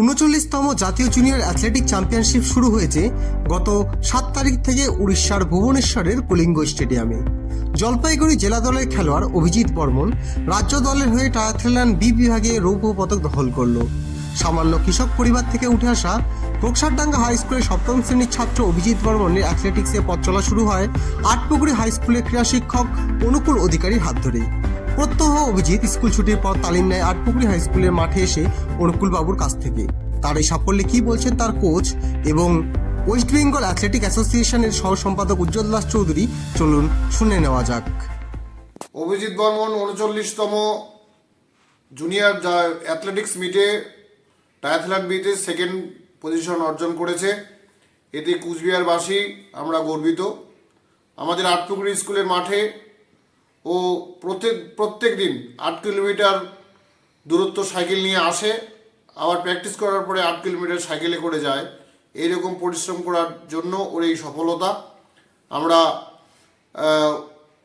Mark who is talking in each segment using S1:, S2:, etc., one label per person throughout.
S1: উনচল্লিশতম জাতীয় junior athletic championship শুরু হয়েছে গত সাত তারিখ থেকে উড়িষ্যার ভুবনেশ্বরের কলিঙ্গ স্টেডিয়ামে। জলপাইগুড়ি জেলা দলের খেলোয়াড় অভিজিৎ বর্মন রাজ্য দলের হয়ে টায়াথলন বি বিভাগে রৌপ্য পদক দখল করল। সামান্য কৃষক পরিবার থেকে উঠে আসা কোকসারডাঙ্গা হাই স্কুলের সপ্তম শ্রেণির ছাত্র অভিজিৎ বর্মনের অ্যাথলেটিক্সে পথ চলা শুরু হয় আটপুকুরি হাই স্কুলের ক্রীড়া শিক্ষক অনুকূল অধিকারীর হাত ধরেই। প্রত্যহ অভিজিৎ স্কুল ছুটির পর তালিম নেয় আটপুকুরি হাই স্কুলের মাঠে এসে অনুকূল বাবুর কাছ থেকে। তার এই সাফল্যে কি বলছেন তার কোচ এবং ওয়েস্ট বেঙ্গল অ্যাথলেটিক অ্যাসোসিয়েশনের সহ সম্পাদক উজ্জ্বল দাস চৌধুরী? চলুন শুনে নেওয়া যাক।
S2: অভিজিৎ বর্মন উনচল্লিশতম জুনিয়র অ্যাথলেটিক্স মিটে টায়াথলন বিতে সেকেন্ড পজিশন অর্জন করেছে। এতে কুচবিহারবাসী আমরা গর্বিত। আমাদের আটপুকুরি স্কুলের মাঠে ও প্রত্যেক প্রত্যেক দিন আট কিলোমিটার দূরত্ব সাইকেল নিয়ে আসে, আবার প্র্যাকটিস করার পরে আট কিলোমিটার সাইকেলে করে যায়। এইরকম পরিশ্রম করার জন্য ওর এই সফলতা। আমরা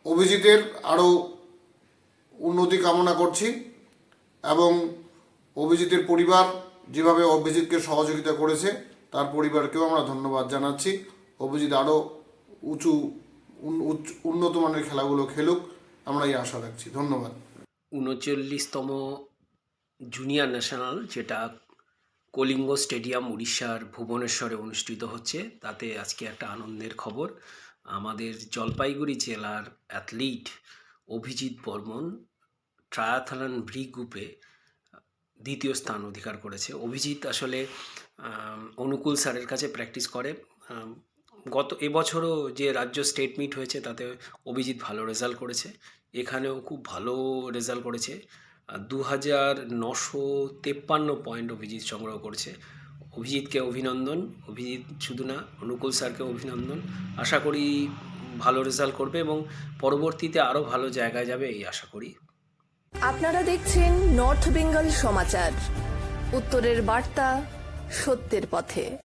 S2: অভিজিতের আরও উন্নতি কামনা করছি এবং অভিজিতের পরিবার যেভাবে অভিজিৎকে সহযোগিতা করেছে, তার পরিবারকেও আমরা ধন্যবাদ জানাচ্ছি। অভিজিৎ আরও উঁচু উন্নত মানের খেলাগুলো খেলুক। আমরা এই আশা রাখছি। ধন্যবাদ।
S3: উনচল্লিশতম জুনিয়র ন্যাশনাল, যেটা কলিঙ্গ স্টেডিয়াম উড়িষ্যার ভুবনেশ্বরে অনুষ্ঠিত হচ্ছে, তাতে আজকে একটা আনন্দের খবর। আমাদের জলপাইগুড়ি জেলার অ্যাথলিট অভিজিৎ বর্মন ট্রায়াথলন ব্রি গ্রুপে দ্বিতীয় স্থান অধিকার করেছে। অভিজিৎ আসলে অনুকূল স্যারের কাছে প্র্যাকটিস করে গত এবছরও যে রাজ্য স্টেট মিট হয়েছে, তাতে অভিজিৎ ভালো রেজাল্ট করেছে। এখানেও খুব ভালো রেজাল্ট করেছে। দু হাজার নশো তেপ্পান্ন পয়েন্ট অভিজিৎ সংগ্রহ করেছে। অভিজিৎকে অভিনন্দন। অভিজিৎ শুধু না, অনুকূল স্যারকে অভিনন্দন। আশা করি ভালো রেজাল্ট করবে এবং পরবর্তীতে আরও ভালো জায়গায় যাবে এই আশা করি।
S4: আপনারা দেখছেন নর্থ বেঙ্গল সমাচার উত্তরের বার্তা সত্যের পথে।